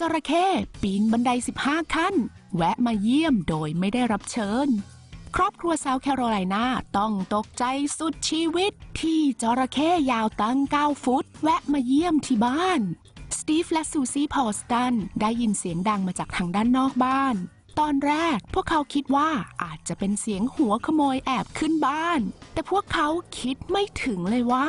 จระเข้ปีนบันได 15 ขั้น แวะมาเยี่ยมโดยไม่ได้รับเชิญ ครอบครัวซาวแคโรไลนาต้องตกใจสุดชีวิต ที่จระเข้ยาวตั้ง 9 ฟุต แวะมาเยี่ยมที่บ้าน สตีฟและซูซี่พอลสตันได้ยินเสียงดังมาจากทางด้านนอกบ้าน ตอนแรกพวกเขาคิดว่าอาจจะเป็นเสียงหัวขโมยแอบขึ้นบ้าน แต่พวกเขาคิดไม่ถึงเลยว่า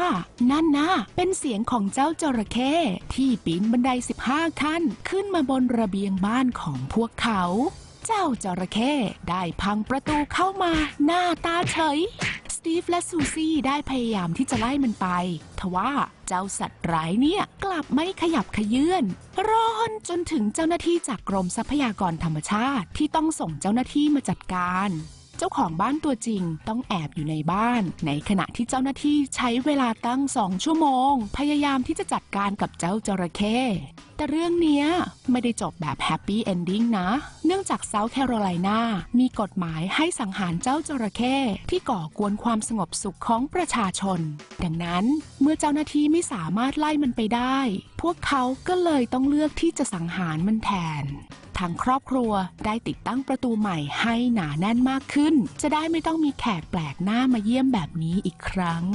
นั่นนะเป็นเสียงของเจ้าจระเข้ที่ปีนบันได 15 ขั้น ขึ้นมาบนระเบียงบ้านของพวกเขา เจ้าจระเข้ได้พังประตูเข้ามาหน้าตาเฉย ตีฟและซูซี่ได้พยายามที่จะไล่มันไป ทว่าเจ้าสัตว์ร้ายเนี่ยกลับไม่ขยับขยื่นรอนจนถึงเจ้าหน้าที่จากกรมทรัพยากรธรรมชาติที่ต้องส่งเจ้าหน้าที่มาจัดการ เจ้าของบ้านตัวจริงต้องแอบอยู่ในบ้าน ในขณะที่เจ้าหน้าที่ใช้เวลาตั้งสองชั่วโมง พยายามที่จะจัดการกับเจ้าจระเข้แต่เรื่องนี้ไม่ได้จบแบบแฮปปี้เอนดิ้งนะ เนื่องจากเซาท์แคโรไลนามีกฎหมายให้สังหารเจ้าจระเข้ที่ก่อกวนความสงบสุขของประชาชน ดังนั้นเมื่อเจ้าหน้าที่ไม่สามารถไล่มันไปได้ พวกเขาก็เลยต้องเลือกที่จะสังหารมันแทน ทางครอบครัวได้ติดตั้งประตูใหม่ให้หนาแน่นมากขึ้น จะได้ไม่ต้องมีแขกแปลกหน้ามาเยี่ยมแบบนี้อีกครั้ง